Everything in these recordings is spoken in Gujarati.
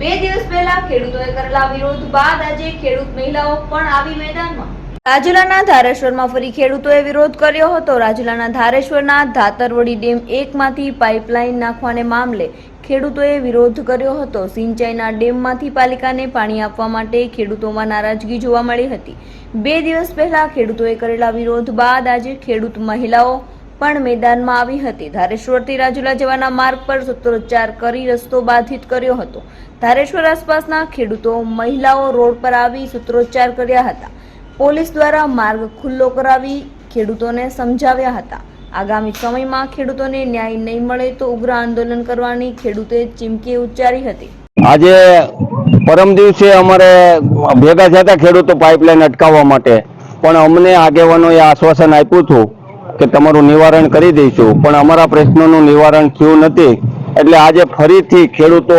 બે દિવસ પહેલા ખેડૂતોએ કરેલા વિરોધ બાદ આજે ખેડૂત મહિલાઓ પણ આવી મેદાનમાં. રાજુલાના ધારેશ્વરમાં ફરી ખેડૂતોએ વિરોધ કર્યો હતો. રાજુલાના ધારેશ્વરના ધાતરવડી ડેમ એકમાંથી પાઇપલાઇન નાખવાને મામલે ખેડૂતોએ વિરોધ કર્યો હતો. સિંચાઈના ડેમમાંથી પાલિકાને પાણી આપવા માટે ખેડૂતોમાં નારાજગી જોવા મળી હતી. બે દિવસ પહેલા ખેડૂતોએ કરેલા વિરોધ બાદ આજે ખેડૂત મહિલાઓ પણ મેદાનમાં આવી હતી. ધારેશ્વરથી રાજુલા જવાના માર્ગ પર સૂત્રોચ્ચાર કરી રસ્તો બાધિત કર્યો હતો. ધારેશ્વર આસપાસના ખેડૂતો, મહિલાઓ રોડ પર આવી સૂત્રોચ્ચાર કર્યા હતા. પોલીસ દ્વારા માર્ગ ખુલ્લો કરાવી ખેડૂતોને સમજાવ્યા હતા. આગામી સમયમાં ખેડૂતોને ન્યાય નહીં મળે તો ઉગ્ર આંદોલન કરવાની ખેડૂતે ચીમકી ઉચ્ચારી હતી. આજે પરમ દિવસે અમારે ભેગા થયા ખેડૂતો પાઇપલાઇન અટકાવવા માટે. પણ અમને આગેવાનોએ આશ્વાસન આપ્યું હતું કે તમારું નિવારણ કરી દઈશું. પણ અમારા પ્રશ્નોનું નિવારણ થયું નથી. એટલે આજે ફરીથી ખેડૂતો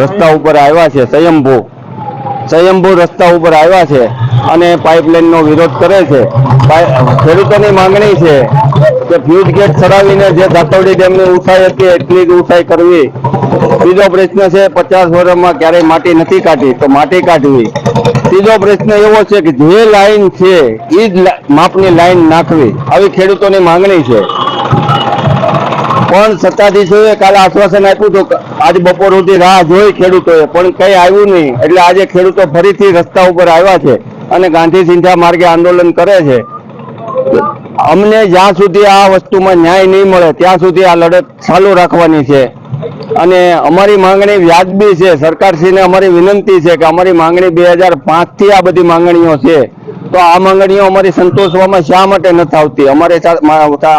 રસ્તા ઉપર આવ્યા છે, સ્વયંભૂ. સ્વયંભૂ રસ્તા ઉપર આવ્યા છે અને પાઇપલાઇનનો વિરોધ કરે છે. ખેડૂતોની માંગણી છે કે ફ્યુઝ ગેટ ચડાવીને જે ધાતવડી ડેમની ઊંચાઈ હતી, એટલી જ ઊંચાઈ કરવી. બીજો પ્રશ્ન છે, પચાસ વર્ષમાં ક્યારેય માટી નથી કાઢી, તો માટી કાઢવી. ત્રીજો પ્રશ્ન એવો છે કે જે લાઈન છે એ જ માપની લાઈન નાખવી. આવી ખેડૂતોની માંગણી છે. પણ સત્તાધીશોએ કાલે આશ્વાસન આપ્યું હતું આજ બપોર સુધી રાહ જોઈ ખેડૂતોએ, પણ કઈ આવ્યું નહીં. એટલે આજે ખેડૂતો ફરીથી રસ્તા ઉપર આવ્યા છે અને ગાંધી સિંધા માર્ગે આંદોલન કરે છે. અમને જ્યાં સુધી આ વસ્તુમાં ન્યાય નહીં મળે, ત્યાં સુધી આ લડત ચાલુ રાખવાની છે. અને અમારી માંગણી વ્યાજબી છે. સરકારશ્રીને અમારી વિનંતી છે કે અમારી માંગણી બે હજાર આ બધી માંગણીઓ છે. તો આ માંગણીઓ અમારી સંતોષવામાં શા માટે નથી આવતી? અમારે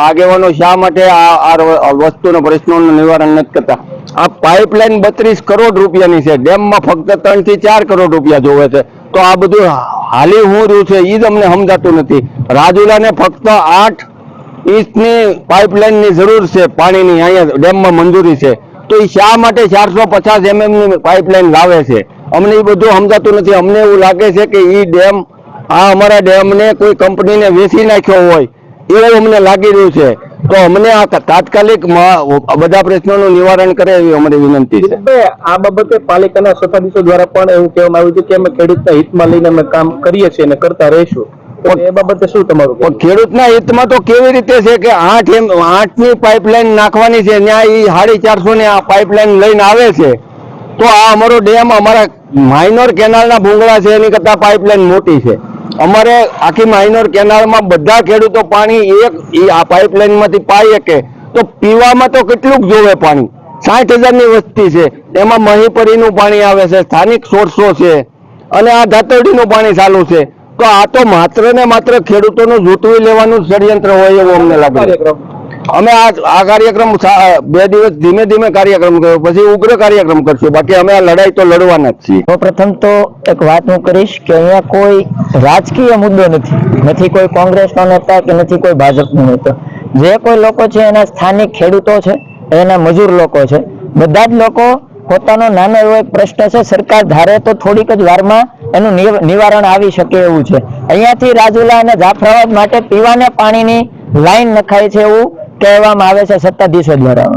આગેવાનો શા માટે આ વસ્તુનો પ્રશ્નોનું નિવારણ નથી કરતા? આ પાઇપલાઇન બત્રીસ કરોડ રૂપિયાની છે. ડેમમાં ફક્ત ત્રણથી ચાર કરોડ રૂપિયા જોવે છે. તો આ બધું હાલી હું રહ્યું છે એ જ અમને સમજાતું નથી. રાજુલાને ફક્ત આઠ ઇંચની પાઇપલાઇનની જરૂર છે પાણીની. અહીંયા ડેમમાં મંજૂરી છે. તો એ શા માટે ચારસો પચાસ એમએમની પાઇપલાઇન લાવે છે? અમને એ બધું સમજાતું નથી. અમને એવું લાગે છે કે એ ડેમ, આ અમારા ડેમને કોઈ કંપનીને વેચી નાખ્યો હોય, એવું અમને લાગી રહ્યું છે. તો અમને આ તાત્કાલિક બધા પ્રશ્નોનું નિવારણ કરે એવી અમારી વિનંતી છે. આ બાબતે પાલિકાના સત્તાધીશો દ્વારા પણ એવું કહેવામાં આવ્યું છે કે અમે ખેડૂતના હિતમાં લઈને અમે કામ કરીએ છીએ અને કરતા રહીશું. એ બાબતે શું તમારું પણ ખેડૂતના હિતમાં તો કેવી રીતે છે કે આઠ એમ આઠની પાઇપલાઇન નાખવાની છે ત્યાં એ સાડી ચારસો ની આ પાઇપલાઇન લઈને આવે છે તો આ અમારો ડેમ અમારા માઇનોર કેનાલના ભૂંગળા છે એની કરતા પાઇપલાઇન મોટી છે. અમારે આખી માઇનોર કેનાલમાં બધા ખેડૂતો પાણી એક આ પાઇપલાઇનમાંથી પાઈ શકે. તો પીવામાં તો કેટલુંક જોવે પાણી. સાઠ હજારની વસ્તી છે. એમાં મહીપરીનું પાણી આવે છે સ્થાનિક સોર્સો છે. અને આ ધાતરડીનું પાણી ચાલુ છે. તો આ તો માત્ર ને માત્ર ખેડૂતોનું જૂટવી લેવાનું ષડયંત્ર હોય એવું અમને લાગે અમે આ આ કાર્યક્રમ બે દિવસ ધીમે ધીમે કાર્યક્રમ કર્યો પછી ઉગ્ર કાર્યક્રમ કરશું. બાકી અમે આ લડાઈ તો લડવાના જ છીએ. પ્રથમ તો એક વાત હું કરીશ કે અહીંયા કોઈ રાજકીય મુદ્દો નથી. નથી કોઈ કોંગ્રેસનો નેતા કે નથી કોઈ ભાજપનો નેતા. જે કોઈ લોકો છે એના સ્થાનિક ખેડૂતો છે એના મજૂર લોકો છે. બધા જ લોકો પોતાનો નાનો એવો એક પ્રશ્ન છે સરકાર ધારે તો થોડીક જ વારમાં એનું નિવારણ આવી શકે એવું છે. અહીંયાથી રાજુલા અને જાફરાબાદ માટે પીવાના પાણીની લાઈન નખાય છે એવું કહેવામાં આવે છે સત્તાધીશો દ્વારા.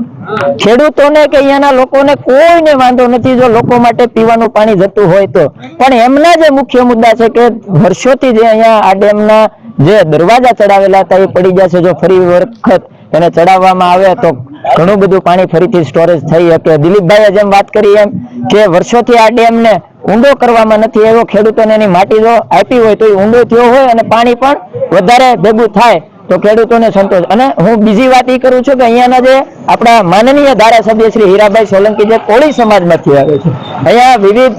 ખેડૂતોને કે અહીંયાના લોકોને કોઈને વાંધો નથી જો લોકો માટે પીવાનું પાણી જતું હોય તો. પણ એમના જે મુખ્ય મુદ્દા છે કે વર્ષોથી જે અહીંયા આ ડેમના જે દરવાજા ચડાવેલા હતા એ પડી જશે જો ફરી વખત એને ચડાવવામાં આવે તો ઘણું બધું પાણી ફરીથી સ્ટોરેજ થઈ શકે. દિલીપભાઈએ જેમ વાત કરી એમ કે વર્ષોથી આ ડેમને ઊંડો કરવામાં નથી આવ્યો. ખેડૂતોને એની માટી જો આપી હોય તો એ ઊંડો થયો હોય અને પાણી પણ વધારે ભેગું થાય તો ખેડૂતોને સંતોષ. અને હું બીજી વાત એ કરું છું કે અહીંયાના જે આપણા માનનીય ધારાસભ્ય શ્રી હીરાભાઈ સોલંકી જે કોળી સમાજમાંથી આવે છે. અહીંયા વિવિધ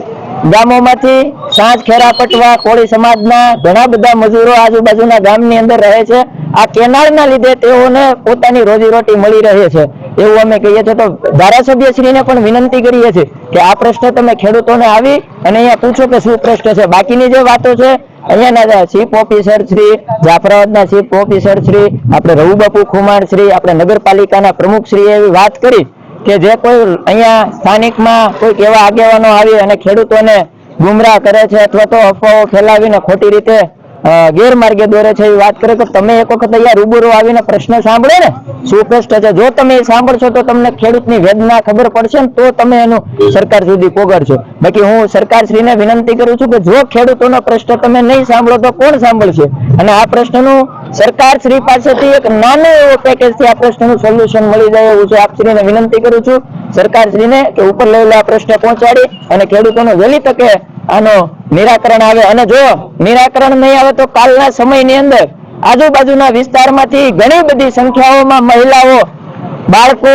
ગામોમાંથી સાંજ, ખેરા, પટવા, કોળી સમાજના ઘણા બધા મજૂરો આજુબાજુના ગામની અંદર રહે છે. આ કેનાળના લીધે તેઓને પોતાની રોજીરોટી મળી રહે છે. એવું અમે કહીએ છીએ તો ધારાસભ્યશ્રીને પણ વિનંતી કરીએ છીએ કે આ પ્રશ્ન તમે ખેડૂતોને આવી અને અહીંયા પૂછો કે શું પ્રશ્ન છે. બાકીની જે વાતો છે, અહીંયાના ચીફ ઓફિસર શ્રી, જાફરાબાદના ચીફ ઓફિસર શ્રી, આપણે રઘુબાપુ ખુમાર શ્રી, આપણે નગરપાલિકાના પ્રમુખ શ્રી એવી વાત કરી કે જે કોઈ અહીંયા સ્થાનિકમાં કોઈક એવા આગેવાનો આવી અને ખેડૂતોને ગુમરાહ કરે છે અથવા તો અફવાઓ ફેલાવીને ખોટી રીતે ગેરમાર્ગે દોરે છે એ વાત કરે તો તમે એક વખત અહીંયા રૂબરૂ આવીને પ્રશ્ન સાંભળો ને. શું પ્રશ્ન છે? જો તમે એ સાંભળશો તો તમને ખેડૂતની વેદના ખબર પડશે ને તો તમે એનું સરકાર સુધી પોગડશો. બાકી હું સરકારશ્રીને વિનંતી કરું છું કે જો ખેડૂતોનો પ્રશ્ન તમે નહીં સાંભળો તો કોણ સાંભળશે? અને આ પ્રશ્નનું સરકાર શ્રી પાસેથી એક નાનો એવો પેકેજથી આ પ્રશ્નનું સોલ્યુશન મળી જાય એવું છે. આપશ્રીને વિનંતી કરું છું સરકાર શ્રીને કે ઉપર લેવલે આ પ્રશ્ન પહોંચાડી અને ખેડૂતોને વહેલી તકે આનો નિરાકરણ આવે. અને જો નિરાકરણ નહીં આવે તો કાલના સમયની અંદર આજુબાજુના વિસ્તારમાંથી ઘણી બધી સંખ્યાઓમાં મહિલાઓ, બાળકો,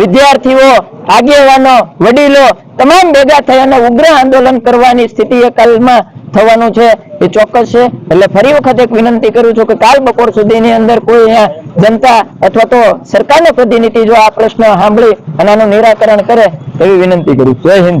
વિદ્યાર્થીઓ, આગેવાનો, વડીલો તમામ ભેગા થઈ અને ઉગ્ર આંદોલન કરવાની સ્થિતિ એ કાલમાં થવાનું છે. એ ચોક્કસ છે. એટલે ફરી વખત એક વિનંતી કરું છું કે કાલ બપોર સુધીની અંદર કોઈ અહીંયા જનતા અથવા તો સરકારનો પ્રતિનિધિ જો આ પ્રશ્ન સાંભળી અને આનું નિરાકરણ કરે, એવી વિનંતી કરું જય હિન્દ.